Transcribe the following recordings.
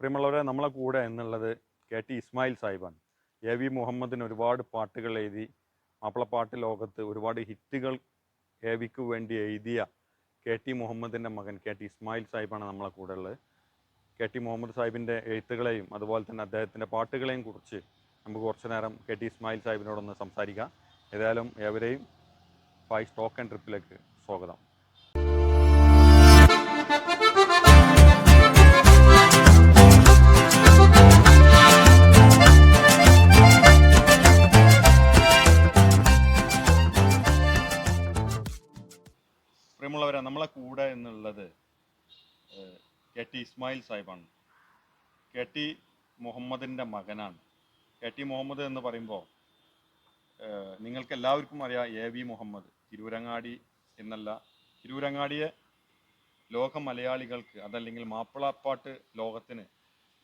പ്രിയമുള്ളവരെ നമ്മളെ കൂടെ എന്നുള്ളത് കെ ടി ഇസ്മായിൽ സാഹിബാണ്. എ വി മുഹമ്മദിന് ഒരുപാട് പാട്ടുകൾ എഴുതി മാപ്പിളപ്പാട്ട് ലോകത്ത് ഒരുപാട് ഹിറ്റുകൾ എ വിക്ക് വേണ്ടി എഴുതിയ കെ ടി മുഹമ്മദിന്റെ മകൻ കെ ടി ഇസ്മായിൽ സാഹിബാണ് നമ്മളെ കൂടെ ഉള്ളത്. കെ ടി മുഹമ്മദ് സാഹിബിന്റെ എഴുത്തുകളെയും അതുപോലെ തന്നെ അദ്ദേഹത്തിന്റെ പാട്ടുകളെയും കുറിച്ച് നമുക്ക് കുറച്ച് നേരം കെ ടി ഇസ്മായിൽ സാഹിബിനോടൊന്ന് സംസാരിക്കാം. ഏതായാലും ഏവരെയും ഫൈവ് സ്റ്റോക്ക് ആൻഡ് ട്രിപ്പിലേക്ക് സ്വാഗതം. ഇസ്മായിൽ സാഹിബാണ്. കെ ടി മുഹമ്മദിന്റെ മകനാണ്. കെ ടി മുഹമ്മദ് എന്ന് പറയുമ്പോൾ നിങ്ങൾക്ക് എല്ലാവർക്കും അറിയാം എ വി മുഹമ്മദ് തിരൂരങ്ങാടി എന്നല്ല. തിരൂരങ്ങാടിയെ ലോക മലയാളികൾക്ക് അതല്ലെങ്കിൽ മാപ്പിളപ്പാട്ട് ലോകത്തിന്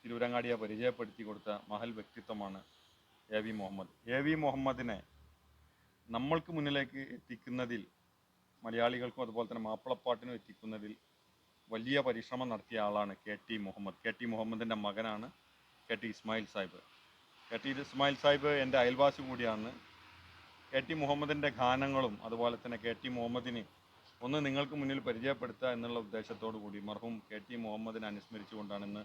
തിരൂരങ്ങാടിയെ പരിചയപ്പെടുത്തി കൊടുത്ത മഹൽ വ്യക്തിത്വമാണ് A V Muhammad. A V മുഹമ്മദിനെ നമ്മൾക്ക് മുന്നിലേക്ക് എത്തിക്കുന്നതിൽ മലയാളികൾക്കും അതുപോലെ തന്നെ മാപ്പിളപ്പാട്ടിനും എത്തിക്കുന്നതിൽ വലിയ പരിശ്രമം നടത്തിയ ആളാണ് K T Muhammad. K T മുഹമ്മദിന്റെ മകനാണ് K T Ismail Sahib. K T Ismail Sahib എന്റെ അയൽവാസി കൂടിയാണ്. കെ ടി മുഹമ്മദിന്റെ ഗാനങ്ങളും അതുപോലെ തന്നെ കെ ടി മുഹമ്മദിനെ ഒന്ന് നിങ്ങൾക്ക് മുന്നിൽ പരിചയപ്പെടുത്തുക എന്നുള്ള ഉദ്ദേശത്തോടു കൂടി മർഹൂം കെ ടി മുഹമ്മദിനെ അനുസ്മരിച്ചുകൊണ്ടാണ് ഇന്ന്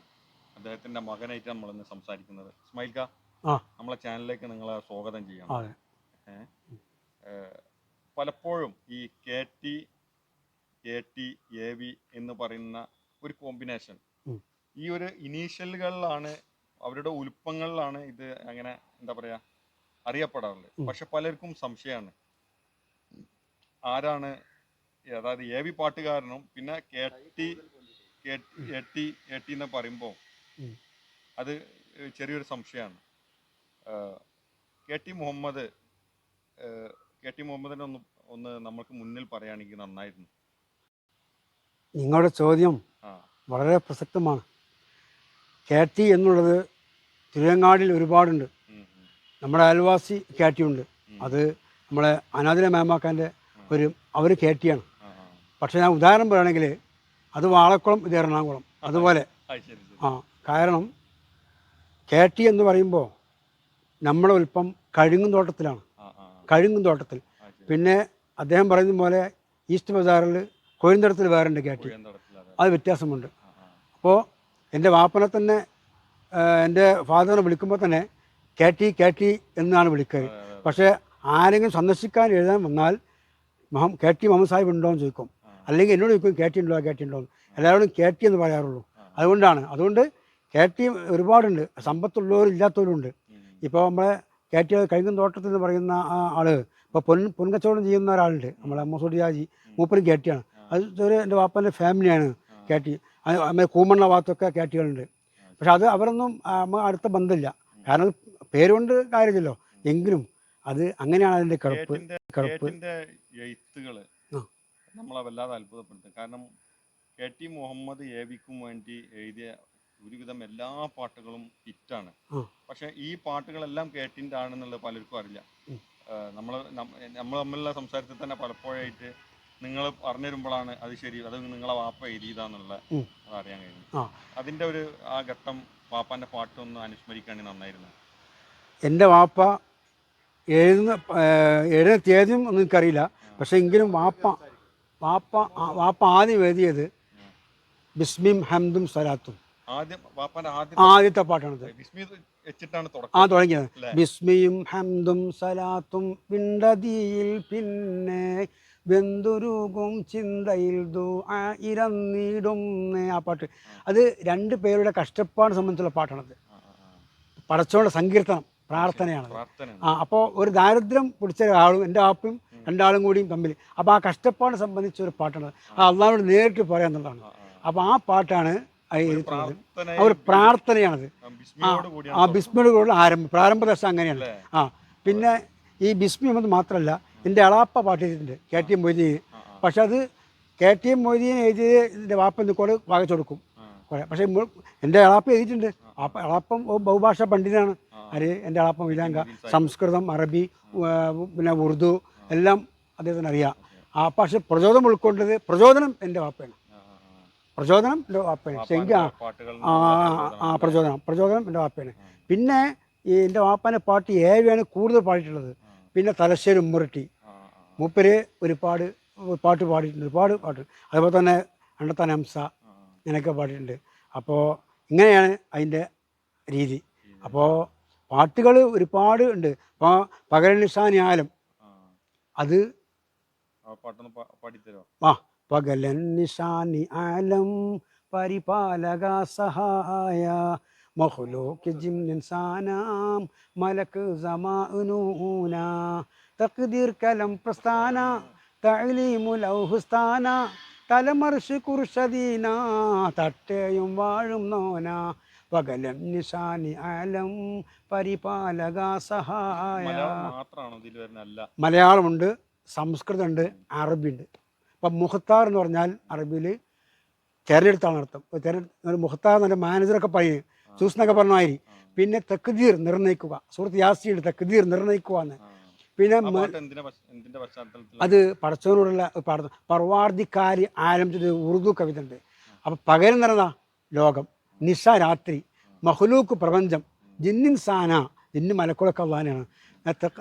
അദ്ദേഹത്തിന്റെ മകനായിട്ട് നമ്മളിന്ന് സംസാരിക്കുന്നത്. ഇസ്മായിൽ ക നമ്മളെ ചാനലിലേക്ക് നിങ്ങളെ സ്വാഗതം ചെയ്യണം. പലപ്പോഴും ഈ K T A T A V എന്ന് പറയുന്ന ഒരു കോമ്പിനേഷൻ ഈ ഒരു ഇനീഷ്യലുകളിലാണ് അവരുടെ ഉൽപ്പങ്ങളിലാണ് ഇത് അങ്ങനെ എന്താ പറയാ അറിയപ്പെടാറുള്ളത്. പക്ഷെ പലർക്കും സംശയമാണ്. ആരാണ് അതായത് എ വി പാട്ടുകാരനും പിന്നെ K T A T A T എന്ന് പറയുമ്പോൾ അത് ചെറിയൊരു സംശയമാണ്. K T Muhammad K T മുഹമ്മദിനെ ഒന്ന് ഒന്ന് നമ്മൾക്ക് മുന്നിൽ പറയുകയാണെങ്കിൽ നന്നായിരുന്നു. നിങ്ങളുടെ ചോദ്യം വളരെ പ്രസക്തമാണ്. കെ ടി എന്നുള്ളത് തിരുവങ്ങാടിൽ ഒരുപാടുണ്ട്. നമ്മുടെ അയൽവാസി കെ ടി ഉണ്ട്. അത് നമ്മളെ അനാദിന മേമാക്കാന്റെ ഒരു അവർ കെ ടിയാണ് ആ, ആ. പക്ഷേ ഞാൻ ഉദാഹരണം പറയുകയാണെങ്കിൽ അത് വാളക്കുളം ഇത് എറണാകുളം. അതുപോലെ ആ, കാരണം കെ ടി എന്ന് പറയുമ്പോൾ നമ്മുടെ ഉൽപ്പം കഴുങ്ങും തോട്ടത്തിലാണ്. കഴുങ്ങും തോട്ടത്തിൽ. പിന്നെ അദ്ദേഹം പറയുന്ന പോലെ ഈസ്റ്റ് ബസാറിൽ കോയന്തടത്തിൽ വേറെ ഉണ്ട് കെ ടി പുഴയന്തടത്തിലത്. അത് വ്യത്യാസമുണ്ട്. അപ്പോൾ എന്റെ വാപ്പനെ തന്നെ എന്റെ ഫാദറിനെ വിളിക്കുമ്പോൾ തന്നെ കാറ്റി കാറ്റി എന്നാണ് വിളിക്കുക. പക്ഷേ ആരെങ്കിലും സന്ദർശിക്കാൻ എഴുതാൻ വന്നാൽ മഹം കാറ്റി മുഹമ്മദ് സാഹിബ് ഉണ്ടോ എന്ന് ചോദിക്കും അല്ലെങ്കിൽ എന്നോട് ചോദിക്കും കാറ്റി ഉണ്ടോ കാറ്റി ഉണ്ടോ എന്ന് എല്ലാവരോടും കാറ്റി എന്ന് പറയാറുള്ളൂ. അതുകൊണ്ടാണ്. അതുകൊണ്ട് കാറ്റി ഒരുപാടുണ്ട്. സമ്പത്തുള്ളവരും ഇല്ലാത്തവരും ഉണ്ട് ഇപ്പോൾ നമ്മളെ കാറ്റി കൈകും തോട്ടത്തിൽ എന്ന് പറയുന്ന ആ ആൾ ഇപ്പോൾ പൊൻ പൊൻകച്ചവടം ചെയ്യുന്ന ഒരാളുണ്ട്. നമ്മളെ മസൂഡിയാജി മൂപ്പരും കാറ്റിയാണ് അത് ഒരു എന്റെ വാപ്പന്റെ ഫാമിലിയാണ് കാറ്റി അമ്മ കൂമണ്ണ ഭാഗത്തൊക്കെ കാറ്റികളുണ്ട് പക്ഷെ അത് അവരൊന്നും അമ്മ അടുത്ത ബന്ധമില്ല. കാരണം പേരുകൊണ്ട് കാര്യമില്ലല്ലോ. എങ്കിലും അത് അങ്ങനെയാണ് അതിന്റെ കിടപ്പ്. കിടപ്പ്. എഴുത്തുകൾ നമ്മളെ വല്ലാതെ അത്ഭുതപ്പെടുത്തും. കാരണം കെ ടി മുഹമ്മദ് എ വേണ്ടി എഴുതിയ ഒരുവിധം എല്ലാ പാട്ടുകളും ഹിറ്റാണ്. പക്ഷെ ഈ പാട്ടുകളെല്ലാം കേട്ടിന്റെ ആണെന്നുള്ളത് പലർക്കും അറിയില്ല. നമ്മൾ നമ്മൾ തമ്മിലുള്ള സംസാരത്തിൽ തന്നെ പലപ്പോഴായിട്ട് നിങ്ങൾ പറഞ്ഞു തരുമ്പോഴാണ് അത് ശരി അത് നിങ്ങളെ വാപ്പ എഴുതിയതാന്നുള്ള. അത് അറിയാൻ കഴിഞ്ഞു. അതിന്റെ ഒരു ആ ഘട്ടം വാപ്പാന്റെ പാട്ടൊന്ന് അനുസ്മരിക്കുകയാണെങ്കിൽ നന്നായിരുന്നു. എന്റെ വാപ്പ എഴുതുന്ന എഴുതുന്ന തീയതിയും ഒന്നും എനിക്കറിയില്ല പക്ഷെ എങ്കിലും വാപ്പ വാപ്പ വാപ്പ ആദ്യം എഴുതിയത് ബിസ്മിം ഹംദും സലാത്തും. ആദ്യത്തെ പാട്ടാണത്. ആ തുടങ്ങിയത്? ബിസ്മിയും ഹംദും സലാത്തും പിണ്ടതിയിൽ പിന്നെ വെന്തുരുകും ചിന്തയിൽ ഇരന്നിടും ആ പാട്ട്. അത് രണ്ട് പേരുടെ കഷ്ടപ്പാട് സംബന്ധിച്ചുള്ള പാട്ടാണത്. പടച്ചോടെ. സങ്കീർത്തനം പ്രാർത്ഥനയാണ് പ്രാർത്ഥന ആ അപ്പോൾ ഒരു ദാരിദ്ര്യം പിടിച്ച ഒരാളും എന്റെ ആപ്പും രണ്ടാളും കൂടിയും തമ്മിൽ. അപ്പോൾ ആ കഷ്ടപ്പാട് സംബന്ധിച്ച ഒരു പാട്ടാണ് ആ. അള്ളാഹോട് നേരിട്ട് പറയാന്നുള്ളതാണ് അപ്പോൾ ആ പാട്ടാണ് ആ ഒരു പ്രാർത്ഥനയാണത്. ആ ആ ബിസ്മിയോട് കൂടെ ആരംഭം പ്രാരംഭ ദശ അങ്ങനെയാണ്? ആ പിന്നെ ഈ ബിസ്മി എന്നത് മാത്രമല്ല എന്റെ അളാപ്പ പാട്ട് ചെയ്തിട്ടുണ്ട് കെ ടി എം മൊയ്തീൻ പക്ഷെ അത് കെ ടി എം മൊയ്തീൻ എഴുതിയത് എന്റെ വാപ്പന്റെ കൂടെ വാങ്ങിച്ചു കൊടുക്കും. കുറേ പക്ഷേ എന്റെ അളാപ്പ എഴുതിയിട്ടുണ്ട്. അപ്പം അളാപ്പം ബഹുഭാഷ പണ്ഡിതനാണ് അത് എന്റെ അളാപ്പം വിലാങ്ക സംസ്കൃതം അറബി പിന്നെ ഉറുദു എല്ലാം അദ്ദേഹത്തിന് അറിയാം. ആ പക്ഷെ പ്രചോദനം ഉൾക്കൊണ്ടത് പ്രചോദനം എന്റെ വാപ്പയാണ്. പ്രചോദനം എന്റെ വാപ്പയാണ്. പാട്ടുകൾ ആ ആ പ്രചോദനം. പ്രചോദനം എന്റെ വാപ്പയാണ്. പിന്നെ ഈ എന്റെ വാപ്പാന്റെ പാട്ട് ഏവയാണ് കൂടുതൽ പാടിയിട്ടുള്ളത്. പിന്നെ തലശ്ശേരി ഉമ്മറട്ടി. മൂപ്പര് ഒരുപാട് പാട്ട് പാടിയിട്ടുണ്ട്. ഒരുപാട് പാട്ട്. അതുപോലെ തന്നെ അണ്ടത്താൻ ഹംസ ഇങ്ങനെയൊക്കെ പാടിയിട്ടുണ്ട്. അപ്പോൾ ഇങ്ങനെയാണ് അതിന്റെ രീതി. അപ്പോൾ പാട്ടുകൾ ഒരുപാട് ഉണ്ട്. അപ്പോൾ പകൽ നിഷാനിയാലും അത് ആ പകലൻ നിഷാനി ആലം പരിപാലക സഹായ മഹ്ലൂക്ക് ജിംസാനാം മലക്ക് സമാനൂന തക്ദീർ കലം പ്രസ്ഥാന തഅലീമുൽ ഔഹുസ്ഥാന തലമർഷ് കുർഷദീന തട്ടയും വാഴും നോന. പകലം നിഷാനി ആലം പരിപാലക സഹായ. മലയാളമുണ്ട് സംസ്കൃതമുണ്ട് അറബിയുണ്ട്. അപ്പം മുഖത്താർ എന്ന് പറഞ്ഞാൽ അറബിയിൽ തിരഞ്ഞെടുത്താണ് അർത്ഥം. തിരഞ്ഞെടുത്ത് എന്ന് മുഖത്താർ എന്ന മാനേജറൊക്കെ പറയും. സൂസ് എന്നൊക്കെ മാതിരി പിന്നെ തെക്കുതീർ നിർണയിക്കുക സുഹൃത്ത് യാസിയുടെ തെക്കുതീർ നിർണയിക്കുക എന്ന് പിന്നെ അത് പടച്ചവനോടുള്ള പാടുന്ന പർവാർദിക്കാരി ആരംഭിച്ചത് ഉറുദു കവിത ഉണ്ട് അപ്പം പകരം നിറഞ്ഞ ലോകം. നിശ രാത്രി മഹ്ലൂക്ക് പ്രപഞ്ചം ജിന്നിൻ സാന ജിന്നു മലക്കുളൊക്കെ അള്ളഹാനാണ്.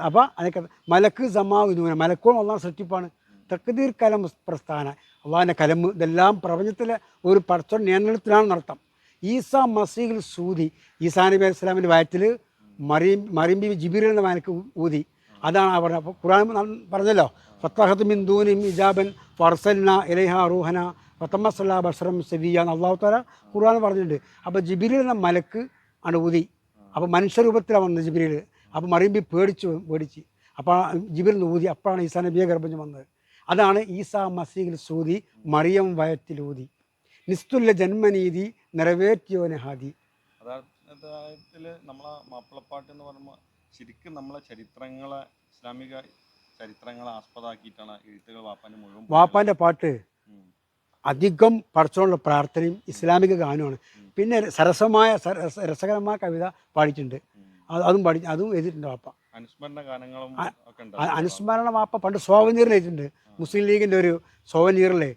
അപ്പം അതൊക്കെ മലക്ക് സമാവുന്ന മലക്കോളം അള്ളാഹ് സൃഷ്ടിപ്പാണ്. തക്തീർ കലം പ്രസ്ഥാന. അള്ളാഹിന്റെ കലം ഇതെല്ലാം പ്രപഞ്ചത്തിലെ ഒരു പടച്ചോൻ നിയന്ത്രണത്തിലാണ് നടത്തം. ഈസ മസീഹിൽ സൂതി ഈസാ നബി അലൈഹി സ്വലാമിന്റെ വയറ്റിൽ മറിയം മറിയം ബി ജിബിർ എന്ന വാനക്ക് ഊതി. അതാണ് പറഞ്ഞത് അപ്പോൾ പറഞ്ഞല്ലോ ഫത്തഹത്ത് മിൻ ദൂനിം ഇജാബൻ ഫർസൽന ഇലൈഹ റൂഹന ഫത്തമ്മസല്ല ബഷറം സെവിയ അള്ളാഹു താല ഖുർആൻ പറഞ്ഞിട്ടുണ്ട്. അപ്പോൾ ജിബിരിൽ എന്ന മലക്ക് ആണ് ഊതി. അപ്പോൾ മനുഷ്യരൂപത്തിലാണ് വന്നത് ജിബിരിൽ അപ്പോൾ മറിയം ബി പേടിച്ചു പേടിച്ച്. അപ്പോൾ ജിബിരിൽ ഊതി അപ്പോഴാണ് ഈസാ നബിയെ ഗർഭം വന്നത് അതാണ് ഈസാ മസീഹിൽ സൂതി മറിയം വയത്തിൽ ഊതി. നിസ്തുല്ല ജന്മനീതി നിറവേറ്റിയോനെ ഹാദി. അതായത്തിൽ നമ്മളെ മാപ്പിളപ്പാട്ട് എന്ന് പറയുമ്പോൾ ശരിക്കും നമ്മളെ ചരിത്രങ്ങളെ ഇസ്ലാമിക ചരിത്രങ്ങളെ ആസ്പദമാക്കിയിട്ടാണ് എഴുത്തുകൾ വാപ്പാന്റെ മുഴുവൻ വാപ്പാന്റെ പാട്ട് അധികം പഠിച്ചുള്ള പ്രാർത്ഥനയും ഇസ്ലാമിക ഗാനമാണ് പിന്നെ സരസമായ സ- രസകരമായ കവിത പാടിയിട്ടുണ്ട്. അതും പാടി അതും എഴുതിയിട്ടുണ്ട് വാപ്പ. അനുസ്മരണ ഗാനങ്ങളും അനുസ്മരണ വാപ്പ പണ്ട് സോവനീറിൽ എഴുതിയിട്ടുണ്ട്. മുസ്ലിം ലീഗിന്റെ ഒരു സോവനീറിലെ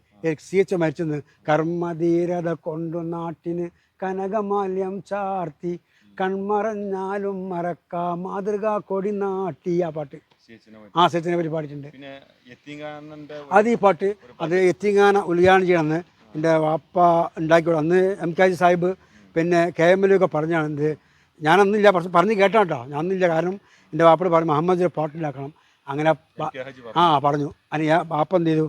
സി എച്ച് മരിച്ചെന്ന് കർമ്മധീരത കൊണ്ടു നാട്ടിന് കനകമാല്യം ചാർത്തി. കൺമറഞ്ഞാലും മറക്ക മാതൃക കൊടി നാട്ടി. ആ പാട്ട്. ആ സച്ചിനെ പറ്റി പാടിയിട്ടുണ്ട്. യത്തീങ്കാനന്റെ അത് ഈ പാട്ട് അത് എത്തിങ്ങാന ഉദ്ഘാടനം ചെയ്യണമെന്ന് എന്റെ വാപ്പ ഉണ്ടാക്കി അന്ന് എം കെ ജി സാഹിബ് പിന്നെ കെ എം എൽ ഒക്കെ പറഞ്ഞാണെന്ത് ഞാനന്നില്ല പറഞ്ഞ് കേട്ടോ കേട്ടോ. ഞാനൊന്നില്ല കാരണം എന്റെ വാപ്പയോട് പറഞ്ഞു മുഹമ്മദ് പാട്ടുണ്ടാക്കണം അങ്ങനെ ആ പറഞ്ഞു. അതിന് ഞാൻ വാപ്പ എന്ത് ചെയ്തു?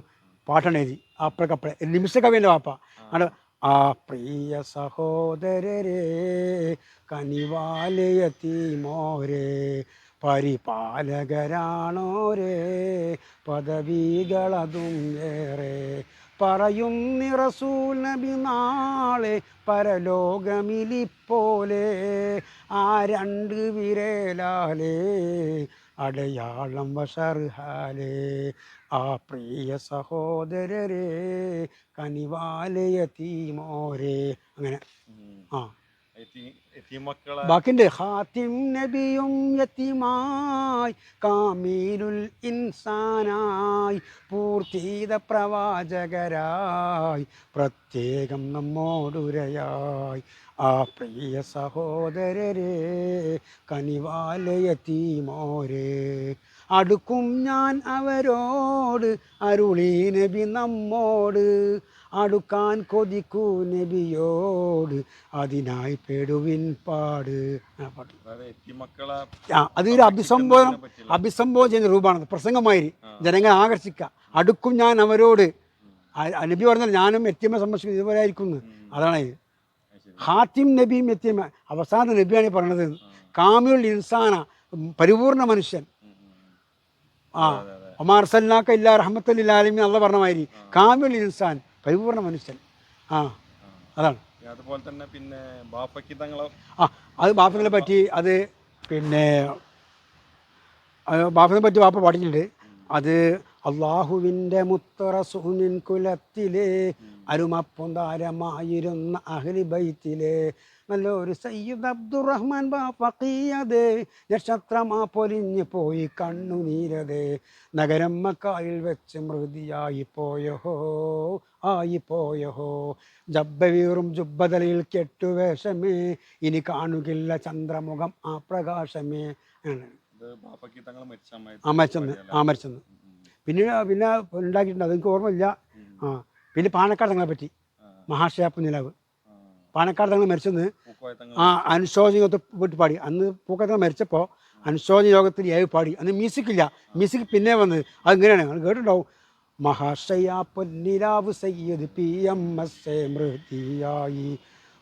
പാട്ടാണ് എഴുതി അപ്പഴക്കപ്പഴേ നിമിഷ കവിന്റെ വാപ്പ ആണ് ആ പ്രിയ സഹോദരരെ കനിവാലയത്തിമോരെ പരിപാലകരാണോരേ പദവികളതും ഏറെ. പറയും നിറസൂൽ നബി നാളെ പരലോകമിലിപ്പോലെ ആ രണ്ട് വിരലാലേ അടയാളം വഷർഹാലേ ആ പ്രിയ സഹോദരരെ കനിവാലയത്തീമോരെ അങ്ങനെ. ആ. ബാക്കിണ്ട് ഹാത്തിം നബിയും യത്തിമായി കാമീലുൽ ഇൻസാനായി പൂർത്തീത പ്രവാചകരായി പ്രത്യേകം നമ്മോടുരയായി. ആ പ്രിയ സഹോദരരെ കനിവാലയത്തീമോരെ അടുക്കും ഞാൻ അവരോട് അരുളി നബി നമ്മോട്. അടുക്കാൻ കൊതിക്കൂ നബിയോട് അതിനായി പെടുവിൻ പാട്. ആ പാട്ട്. അതായത് ആ അത് അഭിസംബോധന അഭിസംബോധന ചെയ്യുന്ന രൂപമാണ്. പ്രസംഗമായി ജനങ്ങളെ ആകർഷിക്കുക. അടുക്കും ഞാൻ അവരോട്. നബി പറഞ്ഞാൽ ഞാനും എത്തിയമ്മ സംരക്ഷിക്കുന്നത് ഇതുപോലെ ആയിരിക്കുന്നു. അതാണ്. ഹാത്തിം നബിയും എത്തിയമ്മ അവസാന നബിയാണ് പറയുന്നത് പറഞ്ഞത്. കാമിയുൽ ഇൻസാന പരിപൂർണ മനുഷ്യൻ. ആ. അതെ, അതെ. ഒമാർ സല്ലാക്ക ഇല്ല റഹ്മത്തല്ലാലിമി നല്ല പറഞ്ഞ മാതിരി കാമിയുൽ ഇൻസാൻ പരിപൂർണ മനുഷ്യൻ. ആ. അതാണ്. അതുപോലെ തന്നെ പിന്നെ ബാപ്പയ്ക്ക് തങ്ങളെ? ആ അത് ബാപ്പനെ പറ്റി അത് പിന്നെ ബാപ്പനെ പറ്റി ബാപ്പ പാടിയിട്ടുണ്ട്. അത് അള്ളാഹുവിന്റെ മുത്തറസൂനിൻ കുലത്തിലെ അരുമപ്പൊന്താരമായിരുന്ന അഹ്ലി ബൈത്തിലെ നല്ലൊരു സയ്യിദ് അബ്ദുറഹ്മാൻ ബാഫീയതേ നക്ഷത്രമാ പൊലിഞ്ഞു പോയി കണ്ണുനീരതേ നഗരം മക്കായിൽ വെച്ച് മൃതിയായി പോയോ ആയി പോയോ ജബ്ബ വീറും ജുബ്ബതലയിൽ കെട്ടുവേഷമേ ഇനി കാണുകില്ല ചന്ദ്രമുഖം ആ പ്രകാശമേ. ആണ് ആ മരിച്ചെന്ന് ആ മരിച്ചെന്ന്. പിന്നെ പിന്നെ ഉണ്ടാക്കിയിട്ടുണ്ട്. അതെനിക്ക് ഓർമ്മയില്ല. ആ. പിന്നെ പാണക്കാട് തങ്ങളെ പറ്റി. ആ, നിലാവ്. പാണക്കാട് തങ്ങൾ മരിച്ചെന്ന് ആ അനുശോചന യോഗത്തിൽ പോയിട്ട് പാടി. അന്ന് പൂക്കത്തങ്ങൾ മരിച്ചപ്പോൾ അനുശോചന യോഗത്തിൽ ഏഴ് പാടി. അന്ന് മ്യൂസിക് ഇല്ല. മ്യൂസിക് പിന്നെ വന്നത് അതിങ്ങനെയാണ്? നിങ്ങൾ കേട്ടിട്ടുണ്ടാവും. മഹാശയ പൊന്നിരാവ് സയ്യദ് പി എം എസ് മൃതിയായി.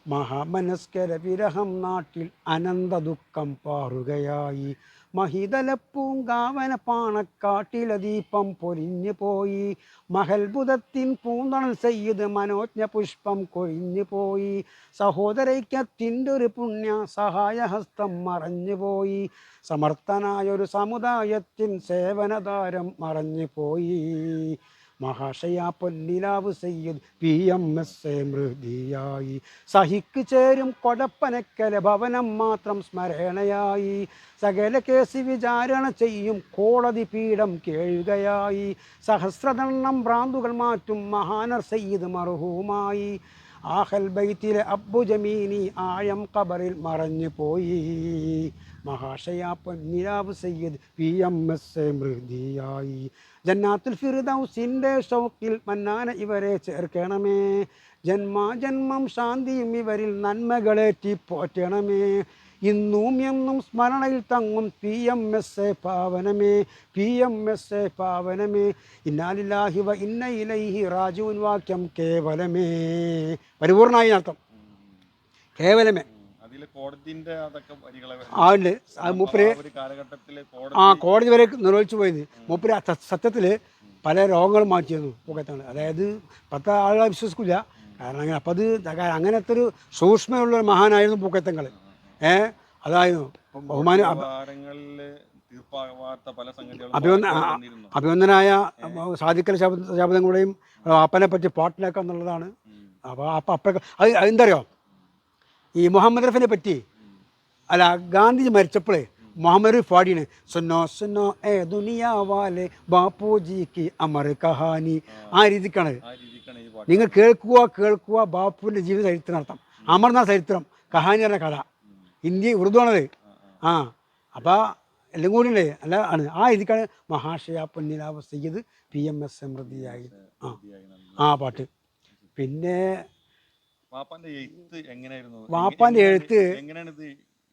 മഹാമനസ്കര വിരഹം നാട്ടിൽ അനന്ത ദുഃഖം പാറുകയായി. മഹിതല പൂങ്കാവന പാണക്കാട്ടിലെ ദീപം പൊരിഞ്ഞു പോയി. മഹൽബുധത്തിൻ പൂന്തണൽ സയ്യിദ് മനോജ്ഞ പുഷ്പം കൊഴിഞ്ഞു പോയി. സഹോദരയ്ക്കത്തിന്റെ ഒരു പുണ്യ സഹായഹസ്തം മറഞ്ഞു പോയി. സമർത്ഥനായൊരു സമുദായത്തിൻ സേവനതാരം മറഞ്ഞു പോയി. മഹാശയ പൊന്നിലാവ് Sayyid P M S A മൃതിയായി. സഹിക്ക് ചേരും കൊടപ്പനക്കല ഭവനം മാത്രം സ്മരണയായി. സകല കേസ് വിചാരണ ചെയ്യും കോടതി പീഠം കേഴുകയായി. സഹസ്രദണ്ണം ഭ്രാന്തുകൾ മാറ്റും മഹാനർ സയ്യിദ് മർഹൂമായി ആഹൽ ബൈത്തിലെ അബ്ബു ജമീനി ആയം കബറിൽ മറഞ്ഞു പോയി. മഹാശയ പൊന്നിലാവ് Sayyid P M S A മൃതിയായി. ജന്നാത്തുൽ ഫിർദൗസിന്റെ ഷൗക്കിൽ മന്നാന ഇവരെ ചേർക്കണമേ. ജന്മാജന്മം ശാന്തിയും ഇവരിൽ നന്മകളേറ്റി പോറ്റണമേ ഇന്നും എന്നും സ്മരണയിൽ തങ്ങും പി എം എസ് എ പാവനമേ പി എം എസ് എ പാവനമേ. ഇന്നാലില്ലാഹി വ ഇന്ന ഇലൈഹി റാജുവിൻ വാക്യം കേവലമേ. പരിപൂർണമായി അർത്ഥം. കേവലമേ. ആ ഉണ്ട്. അത് മൂപ്പര് ആ കോടതി വരെ നിർവഹിച്ചു പോയത്. മൂപ്പര് സത്യത്തിൽ പല രോഗങ്ങളും മാറ്റിയിരുന്നു പുകത്താണ് അതായത് പത്ത് ആളുകളെ വിശ്വസിക്കില്ല കാരണം അങ്ങനെ അപ്പം അത് അങ്ങനത്തെ ഒരു സൂക്ഷ്മയുള്ള ഒരു മഹാനായിരുന്നു പൂക്കത്തങ്ങൾ ഏ അതായിരുന്നു. ബഹുമാന. അഭിവന്ദനായ സാധിക്കൽ ശബ്ദ ശബ്ദങ്ങളുടെയും അപ്പനെ പറ്റി പാട്ടിലാക്കുക എന്നുള്ളതാണ്. അപ്പോൾ അപ്പം അപ്പം അത് അതെന്തറിയോ ഈ മുഹമ്മദ് റഫിനെ പറ്റി. അല്ല ഗാന്ധിജി മരിച്ചപ്പോഴേ മുഹമ്മദ് റഫി പാടിയാണ് സുന്നോ സുന്നോ ഏ ദുനിയാ വാലെ ബാപ്പുജിക്ക് അമർ കഹാനി. ആ രീതിക്കാണ്. നിങ്ങൾ കേൾക്കുക കേൾക്കുക ബാപ്പുവിന്റെ ജീവിത ചരിത്രം അർത്ഥം അമർനാഥ് ചരിത്രം കഹാനി പറഞ്ഞ കഥ. ഇന്ത്യ ഉറുദു ആണത് ആ അപ്പോൾ എല്ലാം കൂടി ഉണ്ട്. അല്ല ആണ്. ആ രീതിക്കാണ് മഹാശയ പൊന്നിലാവ് സയ്യിദ് പി എം എസ് സമൃദ്ധിയായി ആ ആ പാട്ട്. പിന്നെ വാപ്പാന്റെ എഴുത്ത് എങ്ങനെയായിരുന്നു? വാപ്പാന്റെ എങ്ങനെയാണ് എഴുത്ത് ഇത് എങ്ങനെയാണ് ഇത്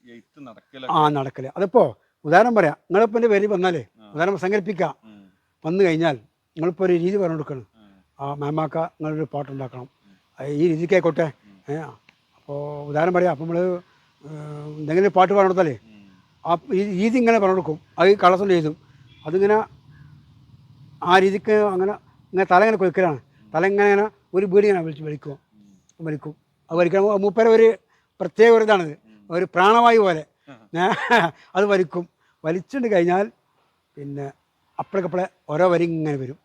എഴുത്ത് നടക്കല? ആ നടക്കൽ. അതിപ്പോ ഉദാഹരണം പറയാം. നിങ്ങളിപ്പോ എന്റെ പേര് വന്നാലേ ഉദാഹരണം സങ്കല്പിക്കാം വന്നു കഴിഞ്ഞാൽ നിങ്ങളിപ്പോ ഒരു രീതി പറഞ്ഞു കൊടുക്കണം. ആ. മേമാക്ക നിങ്ങളൊരു പാട്ടുണ്ടാക്കണം. ഈ രീതിക്ക് ആയിക്കോട്ടെ ഏ അപ്പോൾ ഉദാഹരണം പറയാം. അപ്പൊ നമ്മൾ എന്തെങ്കിലും പാട്ട് പറഞ്ഞു കൊടുത്താലേ ആ ഈ രീതി ഇങ്ങനെ പറഞ്ഞു കൊടുക്കും. അത് കളസം എഴുതും. അതിങ്ങനെ ആ രീതിക്ക് അങ്ങനെ ഇങ്ങനെ തല ഇങ്ങനെ കൊയ്ക്കലാണ്. തല ഇങ്ങനെ ഇങ്ങനെ ഒരു ബീഡി ഇങ്ങനെ വിളിച്ച് വലിക്കും വലിക്കും അത് വലിക്കാൻ മൂപ്പര ഒരു പ്രത്യേക ഒരു ഇതാണിത്. ഒരു പ്രാണവായു പോലെ. അത് വലിക്കും. വലിച്ചിട്ട് കഴിഞ്ഞാൽ പിന്നെ അപ്പോഴേക്കപ്പോഴെ ഓരോ വരി ഇങ്ങനെ വരും.